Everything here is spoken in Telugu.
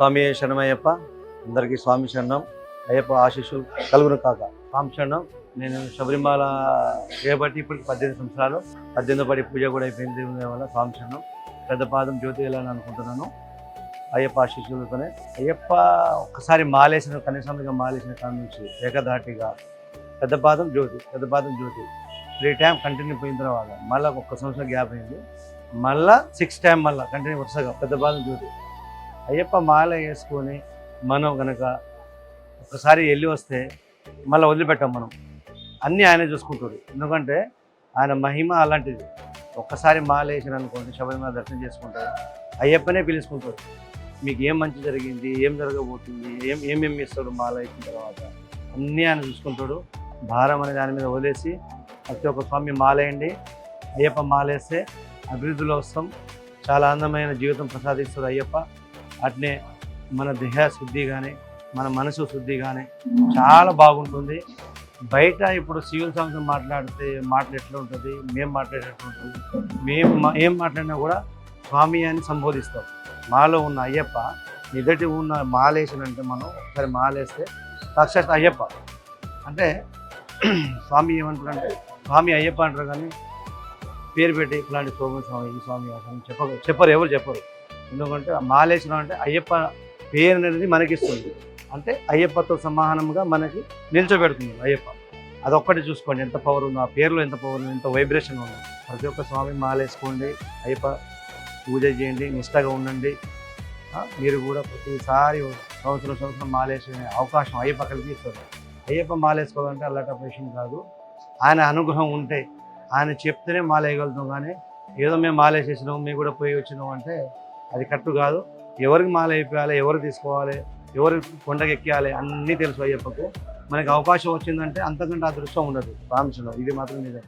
స్వామి శరణమయ్యప్ప అందరికీ స్వామి శరణం అయ్యప్ప ఆశీస్సులు కలుగును కాక. స్వామి శరణం నేను శబరిమల చేయబట్టి ఇప్పటికి పద్దెనిమిది సంవత్సరాలు పద్దెనిమిది పడి పూజ కూడా అయిపోయింది వల్ల స్వామి శరణం. పెద్ద పాదం జ్యోతి వెళ్ళాలని అనుకుంటున్నాను. అయ్యప్ప ఆశీస్సులతోనే. అయ్యప్ప ఒక్కసారి మాలేసిన కనీసంగా మాలేసిన కాడ నుంచి ఏకధాటిగా పెద్ద పాదం జ్యోతి పెద్ద పాదం జ్యోతి. త్రీ టైం కంటిన్యూ పోయిన తర్వాత మళ్ళీ ఒక్క సంవత్సరం గ్యాప్ అయింది. మళ్ళీ సిక్స్ టైం మళ్ళీ కంటిన్యూ వరుసగా పెద్ద పాదం జ్యోతి. అయ్యప్ప మాల వేసుకొని మనం కనుక ఒకసారి వెళ్ళి వస్తే మళ్ళీ వదిలిపెట్టాం మనం. అన్నీ ఆయన చూసుకుంటాడు. ఎందుకంటే ఆయన మహిమ అలాంటిది. ఒక్కసారి మాల వేసిన అనుకోండి శబరిమల దర్శనం చేసుకుంటాడు. అయ్యప్పనే పిలుచుకుంటాడు. మీకు ఏం మంచి జరిగింది ఏం జరగబోతుంది ఏం ఏమేమి ఇస్తాడు మాల వేసిన తర్వాత? అన్నీ ఆయన చూసుకుంటాడు. భారం అనే దాని మీద వదిలేసి ప్రతి ఒక్క స్వామి మాలేయండి అయ్యప్ప మాలేస్తే అభివృద్ధిలో వస్తాం. చాలా అందమైన జీవితం ప్రసాదిస్తాడు అయ్యప్ప. అట్లే మన దేహ శుద్ధి కానీ మన మనసు శుద్ధి కానీ చాలా బాగుంటుంది. బయట ఇప్పుడు సివిల్ సంస్థ మాట్లాడితే మాటలు ఎట్లా ఉంటుంది మేము మాట్లాడేటట్టు ఉంటుంది. మేము మా- ఏం మాట్లాడినా కూడా స్వామి అని సంబోధిస్తాం. మాలో ఉన్న అయ్యప్ప ఎదుటి ఉన్న మాలేసినంటే మనం ఒకసారి మాలేస్తే సాక్షాత్ అయ్యప్ప. అంటే స్వామి ఏమంటారంటే స్వామి అయ్యప్ప అంటారు కానీ పేరు పెట్టి ఇలాంటి సోమ స్వామి ఈ స్వామి ఆ స్వామి చెప్పరు చెప్పరు ఎవరు చెప్పరు. ఎందుకంటే మాలేశ్వరం అంటే అయ్యప్ప పేరు అనేది మనకిస్తుంది. అంటే అయ్యప్పతో సమానంగా మనకి నిల్చోబెడుతుంది అయ్యప్ప. అదొక్కటి చూసుకోండి ఎంత పవర్ ఉందో ఆ పేరులో ఎంత పవర్ ఉంది ఎంత వైబ్రేషన్ ఉందో. ప్రతి ఒక్క స్వామి మాలేసుకోండి అయ్యప్ప పూజ చేయండి నిష్టగా ఉండండి. మీరు కూడా ప్రతిసారి సంవత్సరం సంవత్సరం మాలేసే అవకాశం అయ్యప్ప కలిగిస్తుంది అయ్యప్ప మాలేసుకోవాలంటే అల్లట విషయం కాదు. ఆయన అనుగ్రహం ఉంటే ఆయన చెప్తేనే మాలేయగలుగుతాం కానీ ఏదో మేము మాలేసేసినాం మేము కూడా పోయి వచ్చినాం అంటే అది కట్టు కాదు. ఎవరికి మాల అయిపోయాలి ఎవరు తీసుకోవాలి ఎవరు కొండకి ఎక్కాలి అన్నీ తెలుసు అయ్యప్పకు. మనకి అవకాశం వచ్చిందంటే అంతకంటే అదృష్టం ఉండదు. రామచంద్ర ఇది మాత్రం నిజం.